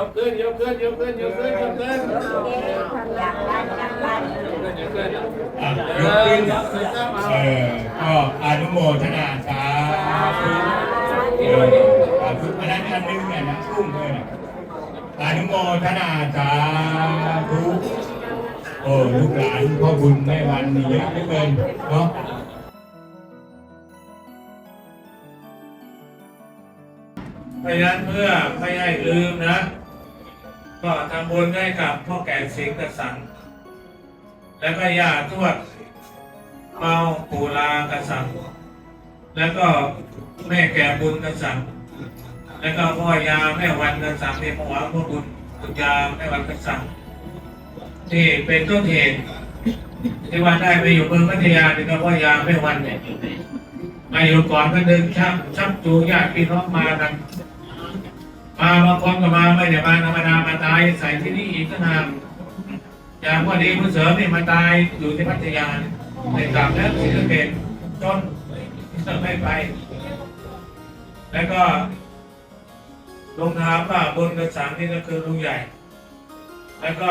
ยกขึ้นยกขึ้นยกขึ้นยกขึ้นยกขึ้นยกขึ้นยกขึ้นอะยกขึ้นเออเออก็อนุโมทนาสาธุเออสาธุอันนั้นอันนึงเนี่ยนะกุ้งเลยนะอนุโมทนาสาธุโอ้ลูกหลานพ่อบุญแม่วันนี่เยอะเหลือเกินเนาะเพราะฉะนั้นเพื่อไม่ให้ลืมนะ ก็ทำบุญให้กับพ่อแก่สิงห์กษันแล้วก็ย่าทวดเมาปูลากษันแล้วก็แม่แก่บุญกษันแล้วก็พ่อยาแม่วันกษันเนี่ยพ่อหวังพ่อบุญคุณยาแม่วันกษันที่เป็นต้นเหตุที่ว่าได้ไปอยู่เมืองพัทยาเนี่ยก็พ่อยาแม่วันเนี่ยมาอยู่ก่อนก็เดินชักชักจูญาติพี่น้องมากัน มาบางคนก็มาไม่ได้มาธรรมดามาตายใส่ที่นี่อีกก็นานอย่างพอดีคุณเสริมนี่มาตายอยู่ที่พัทยาในกลับแล้วศรีสเกดจนไม่ไป แล้วก็ลงถามว่าบนกระสังนี่ก็คือลุงใหญ่ แล้วก็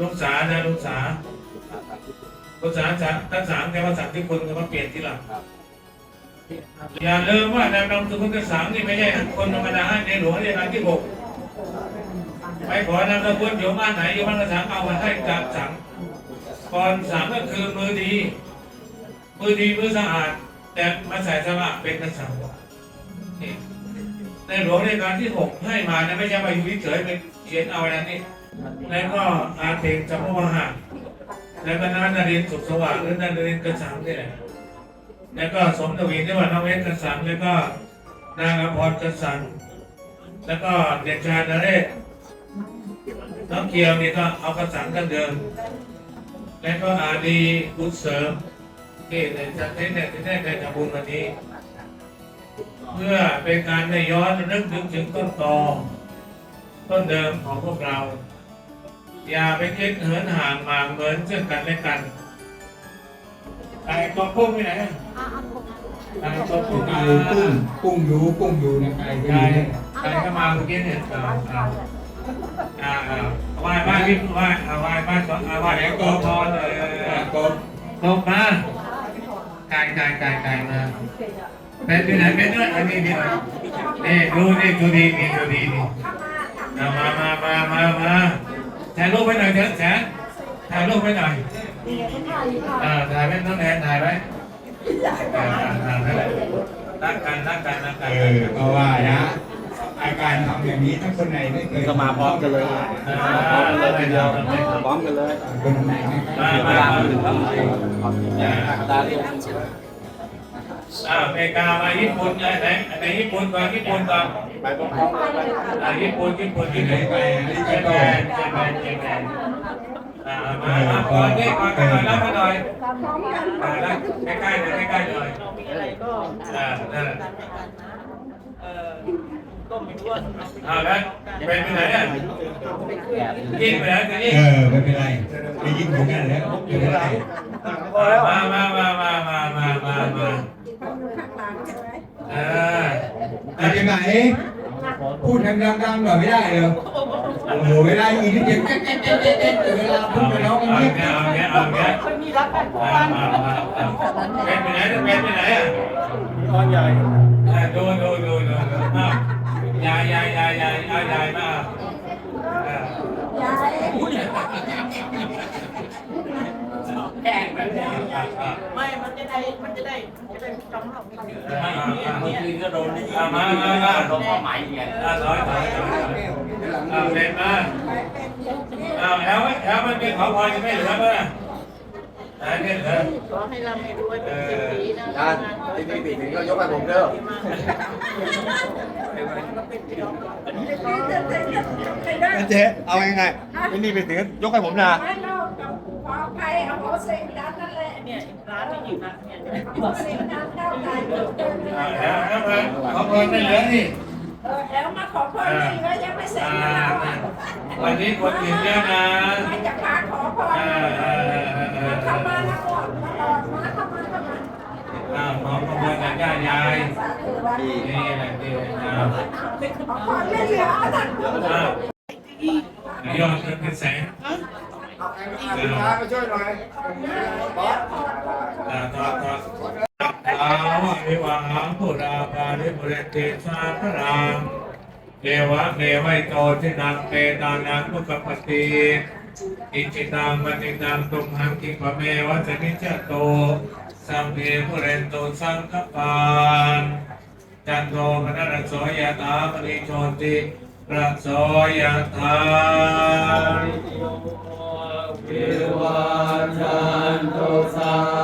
ลุงสานะลุงสาลุงสาสาทั้งสามแต่ว่าสังที่คนก็มาเปลี่ยนที่หลัง อย่าลืมว่านายดำสุขุนกสังนี่ไม่ใช่คนธรรมดาในหลวงรัชกาลที่หกไปขอนามสกุลอยู่บ้านไหนอยู่บ้านกสังเอามาให้กับสังก่อนสังก็คือมือดี มือดีมือสะอาด แต่มาใส่สระเป็นกสังในหลวงรัชกาลที่หกให้มานะไม่ใช่มาอยู่เฉยๆเป็นเขียนเอาอะไรนี่แล้วก็อาเทงจำพวหะแล้วก็นานารินสุขสว่างหรือนานารินทร์กสังนี่แหละ แล้วก็สมทวีที่ว่าน้องเวทกษันแล้วก็นางอภรกษันแล้วก็เด็กชายนเรศน้องเกียวนี่ก็เอากษันกันเดิม แล้วก็อาดีบุญเสริมที่ในจัดเทศเนี่ยที่ได้ในทำบุญวันนี้ เพื่อเป็นการได้ย้อนนึกถึงถึงต้นตอต้นเดิมของพวกเรา อย่าไปคิดเหินห่างหมางเหมือนซึ่งกันและกันไอ้กองพุ่งไปไหน อะไอ้กองพุ่กุ้งงมาอยู่กุ้งกุ้งยูกุ้งยูนะไก่ก็ใครอยู่เนี่ยใครเข้ามาเมื่อกี้เนี่ยอ่าอ่าอ่าอ่าไหว้ไหว้พี่ไหว้อ่าไหว้ไหว้ก่อนอ่าไหว้แล้วก็พอเลยอะกบตกมาไก่ไก่ไก่ไก่มาเป็นที่ไหนเป็นด้วยอันนี้นี่นี่ดูนี่ดูดีนี่ดูดีนี่มามามามามาถ่ายรูปไว้หน่อยเถอะแสนถ่ายรูปไว้หน่อยอ่าถ่ายไว้น้องแอนถ่ายไว้ อ่าอ่าอ่านั่นแหละรักกันรักกันรักเอกันอก็ว่านะ อาการทำอย่างนี้ทั้งคนในไม่เคยก็มาพร้อมกันเลยอ่าพร้อมกันเลยทีเดียวพร้อมกันเลยคนในไม่เคยมาเวมาลามามาถึงแล้วตาเรียกอ่าอเมริกามาญี่ปุ่นไหนไหนไหนญี่ปุ่นก่อนญี่ปุ่นก่อนไปพร้อมๆกันไปอ่าญี่ปุ่นญี่ปุ่นญี่ปุ่นไปเจแปนเจแปนเจแปนอ่ามามา ก่อนนี่ก่อนกันหน่อยรับมาหน่อยอ่ารับใกล้ๆหน่อยใกล้ๆหน่อยมีอะไรก็อ่านั่นแหละเอ่อก็ไม่รู้ว่าอ่าแล้วเป็นไปไหนอะกินไปไหนตัวนี้เออไม่เป็นไรได้ยินเหมือนกันแล้วไม่เป็นไรมามามามามามามามาอ่าแต่ยังไงพูดดังๆหน่อยไม่ได้เหรอ เวลาอีกนิดเดียวแก๊กแก๊กแก๊กแก๊กแก๊กเวลาพูดกับน้องกันเอาเงียบเงี้ยเอาเงี้ยเอาเงี้ยไม่มีรักกันทุกมาวันมามาเป็นไปไหนเป็นไปไหนอะก้อนใหญ่อะดูดูดูดูดูอ้าวยายยายยายยายเอายายมาอ่าแข่งแบบนี้อ่าอ่าไม่ มันจะได้ มันจะได้จะได้จำเราไม่ได้อ่าอ่าเมื่อคืนก็โดนนี่อ่ามามามาโดนข้อหมายไงอ่าถอยถอย ถอยถอยอ่าเป็นมาอ่าแล้วแล้วมันเป็นของพลอยไม่เหลือป่ะอ่าเนี่ยเหลือขอให้เราไม่รู้ว่าเป็นสิบปีนะอ่าที่พี่ปีถึงก็ยกให้ผมเด้อเจ๊เอาไงไงที่นี่ไปถึงยกให้ผมนะไม่เล่ากับขออภัยเอาโหสิกรรมนั่นแหละเนี่ยร้านที่อยู่นะเนี่ยโหสิกรรมก้าวไกลเกิดเกินอ่าแล้วแล้วมันของพลอยไม่เหลือนี่ เออแล้วมาขอพรไม่เหลือยังไม่เสร็จอ่านะเราวันนี้คนอื่นเยอะนะไม่จะพาขอพรอ่าอ่าอ่าอ่ามาเข้ามาแล้วก่อนมาหลอดมาเข้ามาเข้ามาอ่าขอขอบพรจากญาติยายนี่แหละนี่แหละนะขอพรไม่เหลือเอาแต่อะยอดเงินเป็นแสนลูกค้ามาช่วยหน่อยบอส อ่าต่อต่ออาวิวังพุราภา ริติสาพรังเดวะเมวัยโตทินังเปตานังมุขปฏิอิจิตังปฏิตังตุมหังคิปะเมวัจนิจโตสัมเพปุเรนโตสังคปานจันโทปนรสโสยตาปริโชติระโสยตาวิวัชันโตสัพ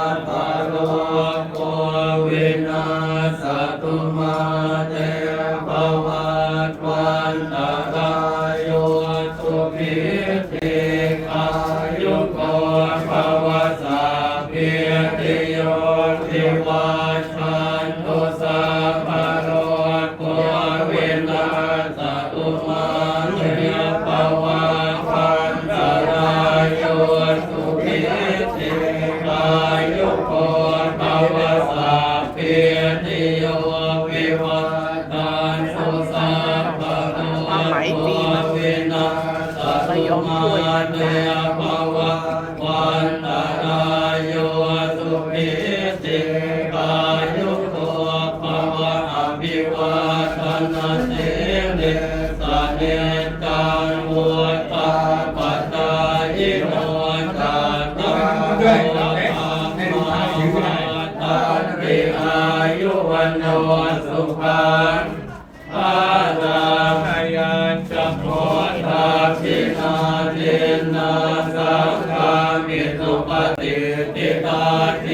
ามิสุปฏิติตาเท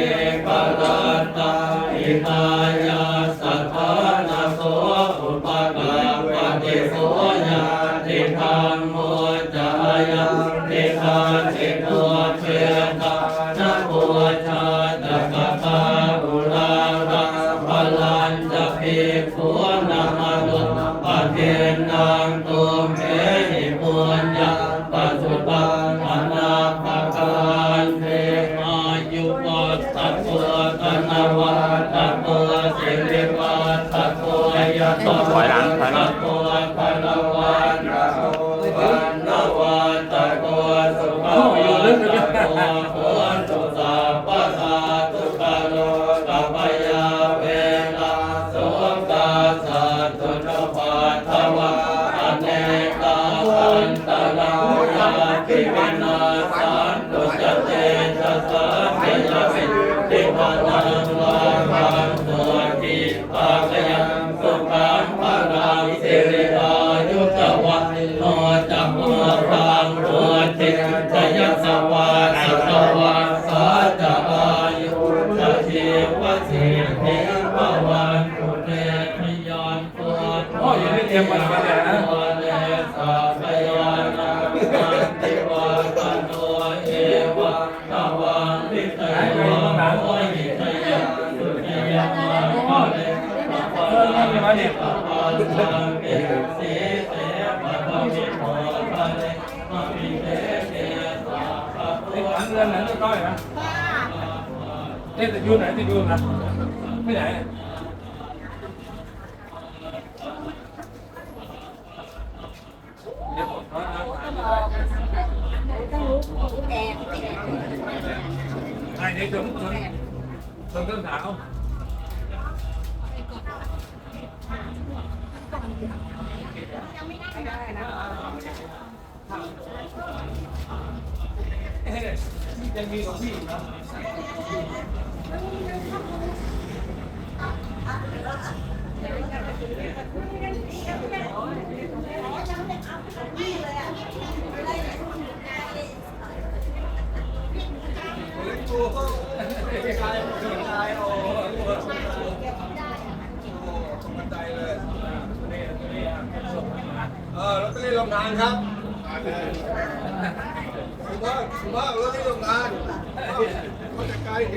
ปรัตตาอิตา เออนี่มาเนี่ยปัสสังเกสีเสปะปะ ยังถึงถึงต้นเท้ายังมีของพี่อีกนะเอานครับสุภาพสุภาพแล้วที่โรงงานเขาจะกลายเ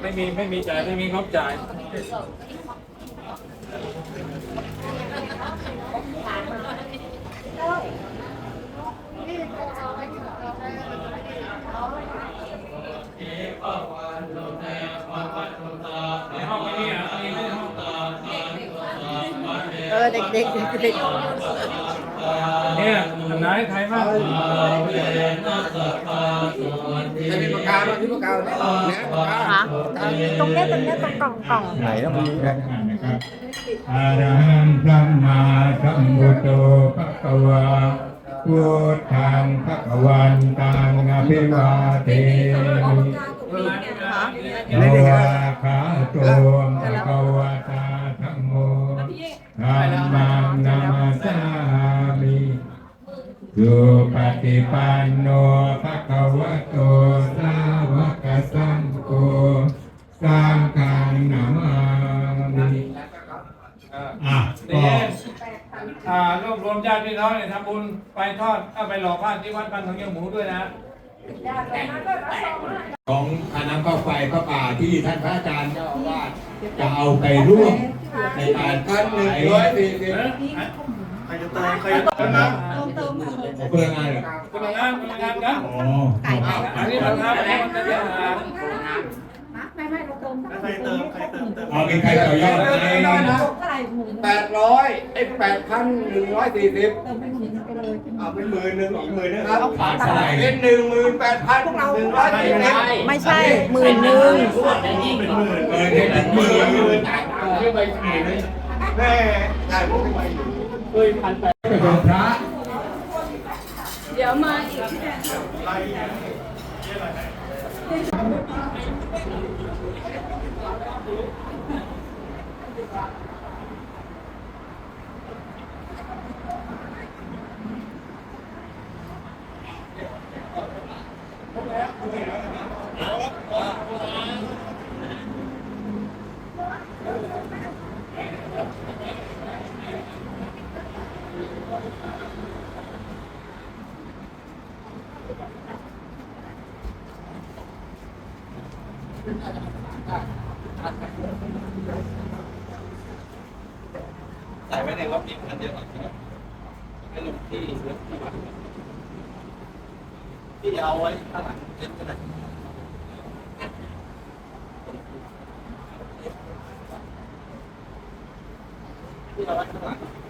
ไม่มีไม่มีจ่ายไม่มีงบจ่ายเออเด็กเด็กๆ เนี่ยไหนใครบ้างจะมีปากกาไหมมีปากกาไหมเนี่ยปากกาคะตรงเนี้ยตรงเนี้ยตรงกล่องกล่องไหนต้องมีนะครับอารังสัมมาสัมพุทโธภะคะวาพุทธังภะคะวันตังอภิวาเทมิโนวาคาโตภะคะวะตา ปฏิปันโนภะคะวะโตสาวกสังโฆสังฆังนามามิอะก็นี่อ่ารวบรวมญาติพี่น้องเนี่ยทำบุญไปทอดเอาไปหล่อผ้าที่วัดบ้านของเยี่ยมหมูด้วยนะ ของคณะก็ไฟพระป่าที่ท่านพระอาจารย์เจ้าอาวาสจะเอาไปร่วมในการพันหนึ่งร้อยสี่สิบใค รจะเติมใครจะเติมนะเพื่องานเหรอพลังงานพลังงานกันอ๋ออันนี้พลังงานอันนี้มันจะเป็นอาหารไม่ไม่เราเติมใครเติมใครเติมเติมเอาเป็นใครต่อยอดไหมเท่าไหร่หมื่นแปดร้อยไอ้แปดพันหนึ่งร้อยสี่สิบเติมเป็นหมื่นไปเลยเอาเป็นหมื่นหนึ่งอีกหมื่นนึงครับขาดเท่าไหร่เป็นหนึ่งหมื่นแปดพันหนึ่งร้อยสี่สิบไม่ใช่หมื่นหนึ่งเออได้ถึงหมื่นแม่ได้ผมไม่ไหวเป็นของพระ เดี๋ยวมาอีก ใส่ไว้ในรถอีกอันเดียวก่อนไม่ลงที่รถที่วัดที่เอาไว้ข้างหลังเต็นก็ได้ที่เอาไว้ข้างหลัง